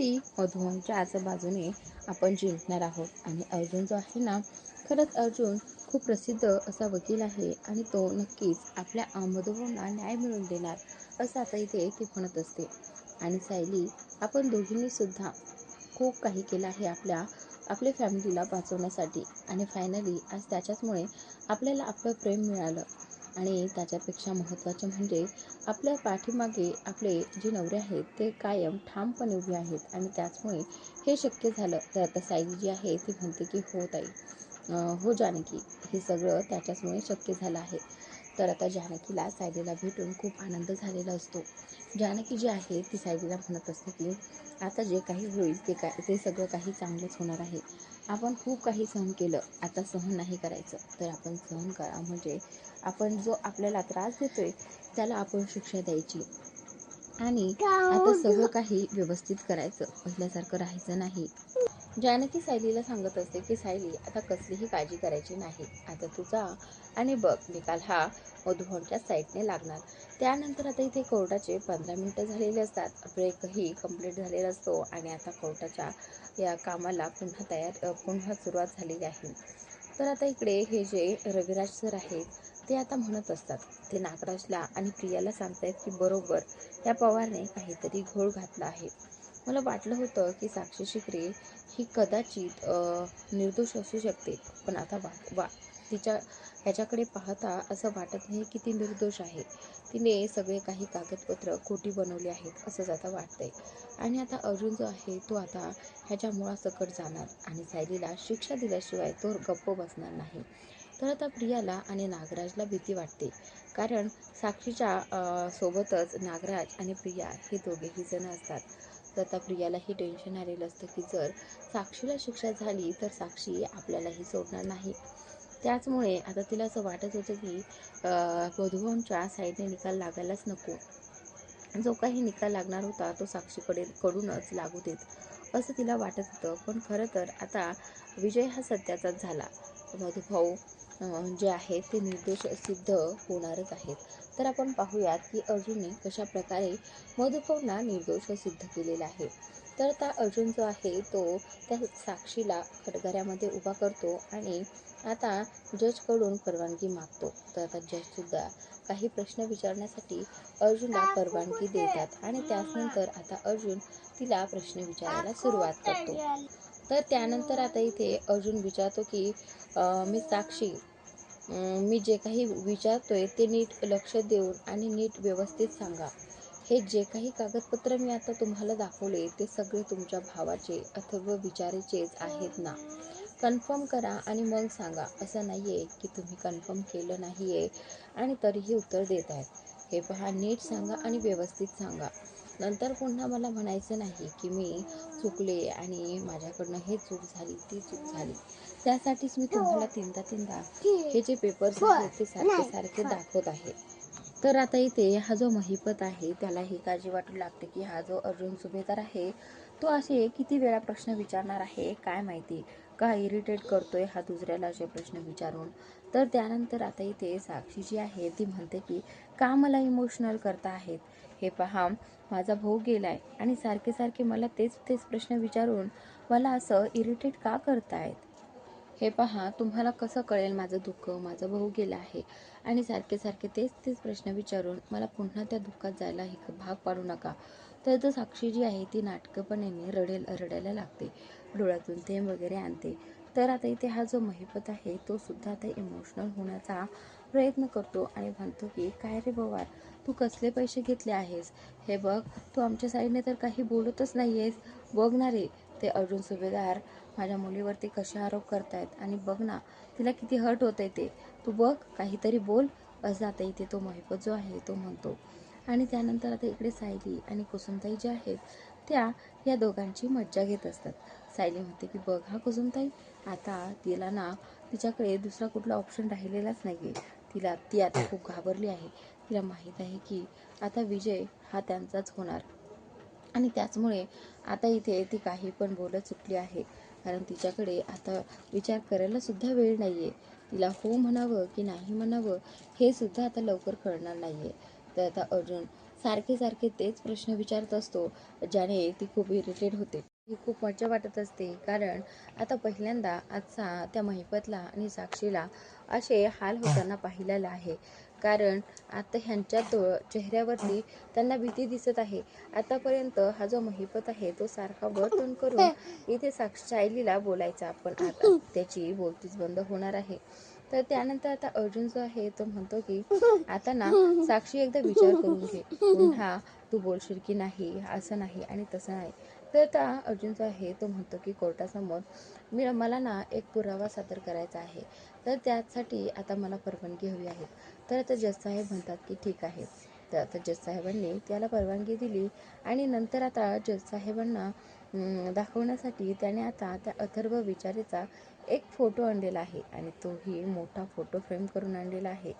ती मधुवनच्याच आजूबाजूने आपण जिंकणार आहोत. आणि अर्जुन जो आहे ना खरंच अर्जुन खूप प्रसिद्ध असा वकील आहे आणि तो नक्कीच आपल्या अ, मधुभाऊंना न्याय मिळवून देणार असं आता इथे ती म्हणत असते. आणि सायली आपण दोघींनी सुद्धा खूप काही केलं आहे आपल्या आपल्या फॅमिलीला वाचवण्यासाठी. आणि फायनली आज त्याच्याचमुळे आपल्याला आपलं प्रेम मिळालं. आणि त्याच्यापेक्षा महत्त्वाचे म्हणजे आपल्या पाठीमागे आपले जे नवरे आहेत ते कायम ठामपणे उभे आहेत आणि त्याचमुळे हे शक्य झालं तर आता सायली जी आहे ती म्हणते की हो ताई हो जानकी हे सगळं त्याच्याचमुळे शक्य झालं आहे. तर आता जानकीला सायलीला भेटून खूप आनंद झालेला असतो. जानकी जी आहे ती सायलीला म्हणत असते की आता जे काही होईल ते काय ते सगळं काही चांगलंच होणार आहे. आपण खूप काही सहन केलं आता सहन नाही करायचं. तर आपण सहन करा म्हणजे आपण जो आपल्याला त्रास देतोय त्याला आपण शिक्षा द्यायची. आणि आता सगळं काही व्यवस्थित करायचं पहिल्यासारखं राहायचं नाही. जानकी सायलीला सांगत असते की सायली आता कसलीही काळजी करायची नाही. आता तू जा आणि बघ निकाल हा मधुभवनच्या साईडने लागणार. त्यानंतर आता इथे कोर्टाचे पंधरा मिनटं झालेले असतात. ब्रेकही कंप्लीट झालेला असतो आणि आता कोर्टाच्या या कामाला पुन्हा तयार पुन्हा सुरुवात झालेली आहे. तर आता इकडे हे जे रविराज सर आहेत ते आता म्हणत असतात. ते नागराजला आणि प्रियाला सांगतायत की बरोबर या पवारने काहीतरी घोळ घातला आहे. मला वाटलं होतं की साक्षी शिकरे ही कदाचित निर्दोष असू शकते पण आता वा वा तिच्या ह्याच्याकडे पाहता असं वाटत नाही की ती निर्दोष आहे. तिने सगळे काही कागदपत्र खोटी बनवली आहेत असंच आता वाटतंय. आणि आता अर्जुन जो आहे तो आता ह्याच्या मुळासकट जाणार आणि सायलीला शिक्षा दिल्याशिवाय तो गप्प बसणार नाही. तर आता प्रियाला आणि नागराजला भीती वाटते. कारण साक्षीच्या सोबतच नागराज आणि प्रिया हे दोघेही जण असतात. तर आता प्रियालाही टेन्शन आलेलं असतं की जर साक्षीला शिक्षा झाली तर साक्षी आपल्यालाही सोडणार नाही. त्याचमुळे आता तिला असं वाटत होतं की मधुभाऊंच्या साईडने निकाल लागायलाच नको. जो काही निकाल लागणार होता तो साक्षीकडे कडूनच लागू देत असं तिला वाटत होतं. पण खरं तर आता विजय हा सत्याचाच झाला. मधुभाऊ जे आहे ते निर्दोष सिद्ध होणारच आहेत. तर आपण पाहूयात की अर्जुनने कशा प्रकारे मधुभाऊंना निर्दोष सिद्ध केलेला आहे. तर त्या अर्जुन जो आहे तो त्या साक्षीला खटगऱ्यामध्ये उभा करतो आणि आता जजकडून परवानगी मागतो. तर आता जजसुद्धा काही प्रश्न विचारण्यासाठी अर्जुनला परवानगी देतात आणि त्यानंतर आता अर्जुन तिला प्रश्न विचारायला सुरुवात करतो. तर त्यानंतर आता इथे अर्जुन विचारतो की मी साक्षी मी जे काही विचारतोय ते नीट लक्ष देऊन आणि नीट व्यवस्थित सांगा. हे जे काही कागदपत्र मी आता तुम्हाला दाखवले ते सगळे तुमच्या भावाचे अथवा विचाराचेच आहेत ना. कन्फर्म करा आणि मग सांगा. असं नाही आहे की तुम्ही कन्फर्म केलं नाही आहे आणि तरीही उत्तर देत आहेत हे पहा नीट सांगा आणि व्यवस्थित सांगा. नंतर पुन्हा मला म्हणायचं नाही की मी चुकले आणि माझ्याकडनं हे चूक झाली ती चूक झाली. त्यासाठीच मी तुम्हाला तीनदा तीनदा हे जे पेपर्स आहेत ते सारखे सारखे दाखवत आहे. तर आता इथे हा जो महिपत आहे त्याला ही काळजी वाटू लागते की हा जो अर्जुन सुभेदार आहे तो असे किती वेळा प्रश्न विचारणार आहे काय माहिती? का इरिटेट करतो आहे हा दुसऱ्याला असे प्रश्न विचारून. तर त्यानंतर आता इथे साक्षी जी आहे ती म्हणते की का मला इमोशनल करता आहेत? हे पहा माझा भाऊ गेला आहे आणि सारखे सारखे मला तेच तेच प्रश्न विचारून मला असं इरिटेट का करतायत? हे पहा तुम्हाला कसं कळेल माझं दुःख? माझा भाऊ गेला आहे आणि सारखे सारखे तेच तेच प्रश्न विचारून मला पुन्हा त्या दुःखात जायला हे भाग पाडू नका. तर तर साक्षी जी आहे ती नाटकपणे रडेल रडायला लागते. डोळ्यातून थेंब वगैरे आणते. तर आता इथे हा जो महिपत आहे तो सुद्धा आता इमोशनल होण्याचा प्रयत्न करतो आणि म्हणतो की काय रे बवार तू कसले पैसे घेतले आहेस? हे बघ तू आमच्या साईडने तर काही बोलतच नाही आहेस बघ ना रे ते अर्जुन सुभेदार माझ्या मुलीवरती कसे आरोप करतायत. आणि बघ ना तिला किती हर्ट होत आहे ते. तू बघ काहीतरी बोल. असं आता इथे तो महिपत जो आहे तो म्हणतो. आणि त्यानंतर आता इकडे सायली आणि कुसुमताई ज्या आहेत त्या या दोघांची मज्जा घेत असतात. सायली म्हणते की बघ हा कुसुमताई आता तिला ना तिच्याकडे दुसरा कुठला ऑप्शन राहिलेलाच नाही आहे तिला ती आता खूप घाबरली आहे. तिला माहीत आहे की आता विजय हा त्यांचाच होणार. आणि त्याचमुळे आता इथे ती काही पण बोलत चुकली आहे. कारण तिच्याकडे आता विचार करायला सुद्धा वेळ नाही आहे तिला हो म्हणावं की नाही म्हणावं हे सुद्धा आता लवकर कळणार नाही आहे तर आता अर्जुन सारखे सारखे तेच प्रश्न विचारत असतो ज्याने ती खूप इरिटेट होते. ही खूप मज्जा वाटत असते कारण आता पहिल्यांदा आजचा त्या महिपतला आणि साक्षीला असे हाल होताना पाहिलेला आहे. कारण आता ह्यांच्या तो चेहऱ्यावरती त्यांना भीती दिसत आहे. आतापर्यंत हा जो महिपत आहे तो सारखा वर्तन करून इथे साक्षी सायलीला बोलायचा. पण आता त्याची बोलतीच बंद होणार आहे. तर त्यानंतर आता अर्जुन जो आहे तो म्हणतो की आता ना साक्षी एकदा विचार करून घे. पुन्हा तू बोलशील की नाही असं नाही आणि तसं नाही. तर आता अर्जुन जो आहे तो म्हणतो की कोर्टासमोर मी मला ना एक पुरावा सादर करायचा आहे. तर त्यासाठी आता मला परवानगी हवी आहे. तर आता जज साहेब म्हणतात की ठीक आहे. तर आता साहेबांनी त्याला परवानगी दिली आणि नंतर आता जजसाहेबांना दाखवण्यासाठी त्याने आता त्या अथर्व विचारेचा एक फोटो आणलेला आहे आणि तोही मोठा फोटो फ्रेम करून आणलेला आहे.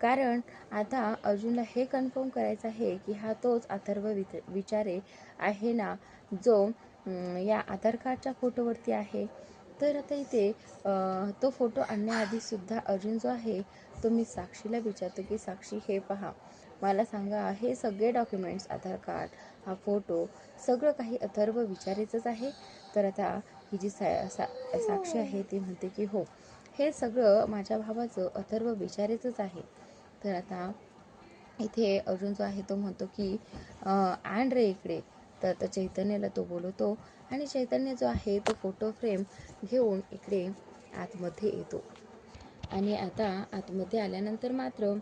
कारण आता अर्जुनला हे कन्फर्म करायचं आहे की हा तोच अथर्व विचारे आहे ना जो या आधार कार्डच्या फोटोवरती आहे. तर आता इथे तो फोटो आणण्याआधी सुद्धा अर्जुन जो आहे तो मी साक्षीला विचारतो की साक्षी हे पहा. मला सांगा हे सगळे डॉक्युमेंट्स आधार कार्ड हा फोटो सगळं काही अथर्व विचारेचंच आहे? तर आता ही जी सा सा साक्षी आहे ती म्हणते की हो हे सगळं माझ्या भावाचं अथर्व विचारेचंच आहे. तर आता इथे अर्जुन जो आहे तो म्हणतो की अँड आण रे इकडे. तर आता चैतन्याला तो बोलवतो आणि चैतन्य जो आहे तो फोटो फ्रेम घेऊन इकडे आतमध्ये येतो. आणि आता आतमध्ये आल्यानंतर मात्र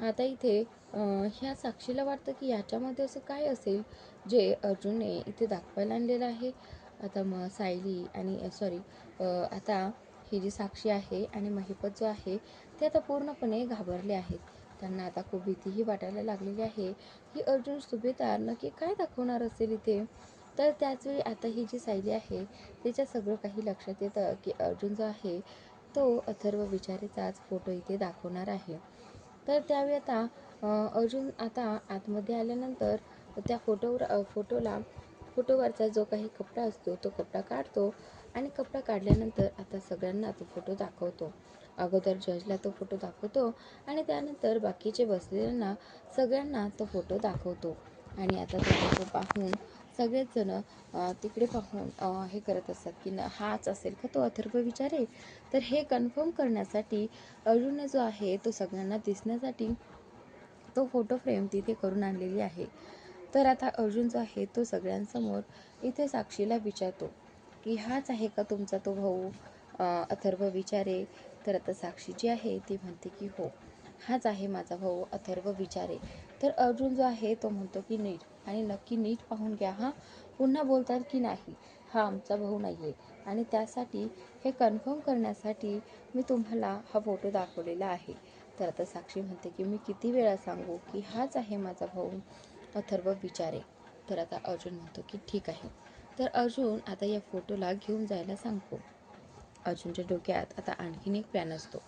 आता इथे ह्या साक्षीला वाटतं की याच्यामध्ये असं काय असेल जे अर्जुनने इथे दाखवायला आणलेलं आहे? आता मग सायली आणि सॉरी आता ही जी साक्षी आहे आणि महिपत जो आहे ते आता पूर्णपणे घाबरले आहेत. त्यांना आता खूप भीतीही वाटायला लागलेली आहे. की अर्जुन सुभेदार नक्की काय दाखवणार असेल इथे? तर त्याचवेळी आता ही जी सायली आहे तिच्या सगळं काही लक्षात येतं की अर्जुन जो आहे तो अथर्व विचारेचाच फोटो इथे दाखवणार आहे. तर त्यावेळी आता अर्जुन आता आतमध्ये आल्यानंतर त्या फोटोवर फोटोला फोटोवरचा जो काही कपडा असतो तो कपडा काढतो आणि कपडा काढल्यानंतर आता सगळ्यांना तो फोटो दाखवतो. अगोदर जजला तो फोटो दाखवतो आणि त्यानंतर बाकीचे बसलेल्यांना सगळ्यांना तो फोटो दाखवतो. आणि आता तो फोटो पाहून सगळेच जण तिकडे पाहून हे करत असतात की न हाच असेल का तो अथर्व विचारे? तर हे कन्फर्म करण्यासाठी अर्जुन जो आहे तो सगळ्यांना दिसण्यासाठी तो फोटो फ्रेम तिथे करून आणलेली आहे. तर आता अर्जुन जो आहे तो सगळ्यांसमोर इथे साक्षीला विचारतो की हाच आहे का तुमचा तो भाऊ अथर्व विचारे? तर आता साक्षी जी आहे ती म्हणते की हो. हाच आहे माझा भाऊ अथर्व विचारे. तर अर्जुन जो आहे तो म्हणतो की नीट आणि नक्की नीट पाहून घ्या हा. पुन्हा बोलतात की नाही हा आमचा भाऊ नाही आहे आणि त्यासाठी हे कन्फर्म करण्यासाठी मी तुम्हाला हा फोटो दाखवलेला आहे. तर आता साक्षी म्हणते की मी किती वेळा सांगू की हाच आहे माझा भाऊ अथर्व विचारे. तर आता अर्जुन म्हणतो की ठीक आहे. तर अर्जुन आता या फोटोला घेऊन जायला सांगतो. अर्जुनच्या डोक्यात आता आणखीन एक प्लॅन असतो.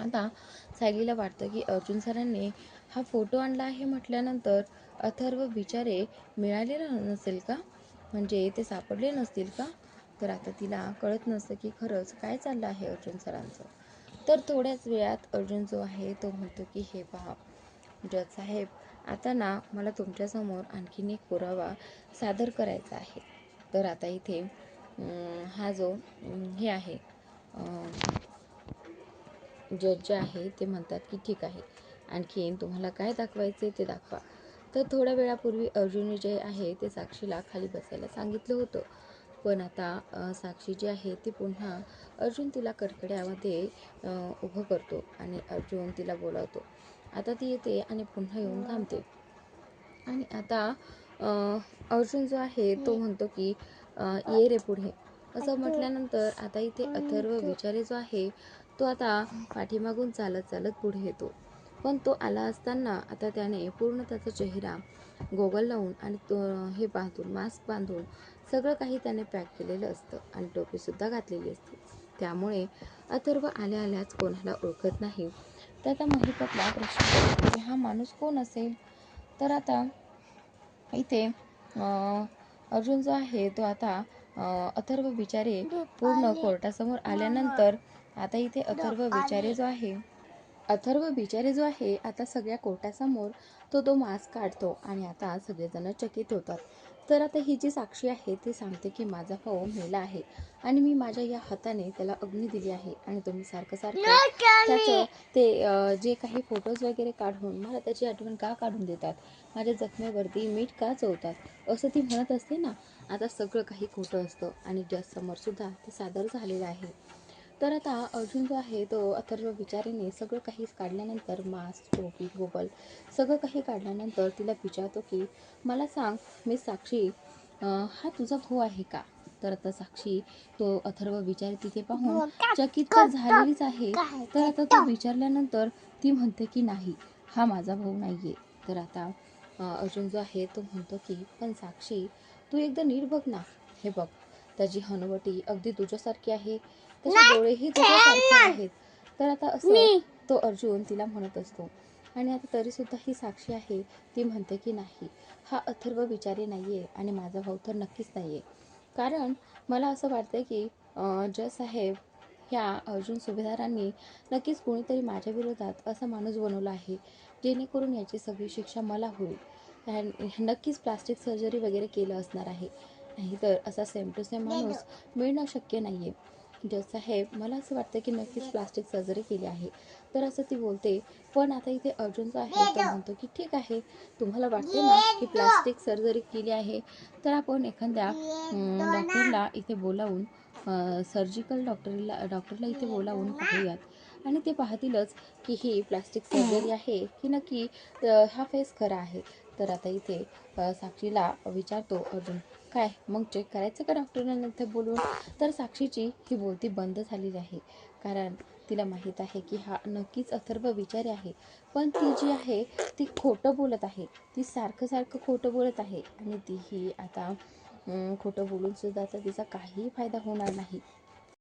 आता सायलीला वाटतं की अर्जुन सरांनी हा फोटो आणला आहे म्हटल्यानंतर अथर्व बिचारे मिळालेला नसेल का? म्हणजे ते सापडले नसतील का? तर आता तिला कळत नसतं की खरंच काय चाललं आहे अर्जुन सरांचं. तर थोड्याच वेळात अर्जुन जो आहे तो म्हणतो की हे पहा जज साहेब आता ना मला तुमच्यासमोर आणखीन एक पुरावा सादर करायचा आहे. तर आता इथे हा जो हे आहे जज जे आहे ते म्हणतात की ठीक आहे. आणखीन तुम्हाला काय दाखवायचे ते दाखवा. तर थोड्या वेळापूर्वी अर्जुन जे आहे ते साक्षीला खाली बसायला सांगितलं होतं. पण आता साक्षी जी आहे ती पुन्हा अर्जुन तिला कडकड्यामध्ये उभं करतो आणि अर्जुन तिला बोलावतो. आता ती येते आणि पुन्हा येऊन थांबते. आणि आता अर्जुन जो आहे तो म्हणतो की ये रे पुढे. असं म्हटल्यानंतर आता इथे अथर्व विचारे जो आहे तो आता पाठीमागून चालत चालत पुढे येतो. पण तो आला असताना आता त्याने पूर्ण त्याचा चेहरा गोगल लावून आणि तो हे बांधून मास्क बांधून सगळं काही त्याने पॅक केलेलं असतं आणि टोपीसुद्धा घातलेली असते. त्यामुळे अथर्व आल्या आल्याच कोणाला ओळखत नाही. तर आता महिपतला प्रश्न पडतो की हा माणूस कोण असेल? तर आता इथे अर्जुन जो आहे तो आता अथर्व विचारे पूर्ण कोर्टासमोर आल्यानंतर आता इथे अथर्व विचारे जो आहे अथर्व बिचारे जो आहे आता सगळ्या कोर्टासमोर तो तो मास्क काढतो आणि आता सगळेजण चकित होतात. तर आता ही जी साक्षी आहे ती सांगते की माझा भाऊ मेला आहे आणि मी माझ्या या हाताने त्याला अग्नी दिली आहे आणि तुम्ही सारखं सारखं त्याचं ते जे काही फोटोज वगैरे काढून मला त्याची आठवण का काढून देतात? माझ्या जखमेवरती मीठ का चोवतात असं ती म्हणत असते ना. आता सगळं काही खोटं असतं आणि जजसमोर सुद्धा ते सादर झालेलं आहे. तर आता अर्जुन जो आहे तो अथर्व विचारेने सगळं काही काढल्यानंतर मास्क टोपी गोगल सगळं काही काढल्यानंतर तिला विचारतो की मला सांग मी साक्षी हा तुझा भाऊ आहे का? तर आता साक्षी तो अथर्व विचार तिथे पाहून चकित तर झालेलीच आहे. तर आता तो विचारल्यानंतर ती म्हणते की नाही हा माझा भाऊ नाहीये. तर आता अर्जुन जो आहे तो म्हणतो की पण साक्षी तू एकदा नीट बघ ना हे बघ त्याची हनुवटी अगदी तुझ्यासारखी आहे. त्याचे डोळेही तुझ्यासारखे आहेत. तर आता असं तो अर्जुन तिला म्हणत असतो. आणि आता तरी सुद्धा ही साक्षी आहे. ती म्हणते की नाही हा अथर्व विचारी नाहीये आणि माझा भाऊ तर नक्कीच नाहीये. कारण मला असं वाटतंय की अं, जज साहेब ह्या अर्जुन सुभेदारांनी नक्कीच कोणीतरी माझ्या विरोधात असा माणूस बनवला आहे जेणेकरून याची सगळी शिक्षा मला होईल. नक्कीच प्लास्टिक सर्जरी वगैरे केलं असणार आहे. नाहीतर असा सेम टू सेम माणूस मिळणं शक्य नाही आहे जज साहेब मला असं वाटतं की नक्कीच प्लास्टिक सर्जरी केली आहे. तर असं ती बोलते पण आता इथे अर्जुन जो आहे तो म्हणतो की ठीक आहे तुम्हाला वाटते ना की प्लास्टिक सर्जरी केली आहे? तर आपण एखाद्या डॉक्टरला इथे बोलावून सर्जिकल डॉक्टरला डॉक्टरला इथे बोलावून पाहूयात. आणि ते पाहतीलच की ही प्लास्टिक सर्जरी आहे की नक्की हा फेस खरा आहे. तर आता इथे साक्षीला विचारतो अर्जुन काय? मग चेक करायचं का डॉक्टरला नंतर बोलून? तर साक्षीची ही बोलती बंद झालेली आहे. कारण तिला माहीत आहे की हा नक्कीच अथर्व विचारी आहे. पण ती जी आहे ती खोटं बोलत आहे. ती सारखं सारखं खोटं बोलत आहे. आणि तीही आता खोटं बोलून सुद्धा तिचा काहीही फायदा होणार नाही.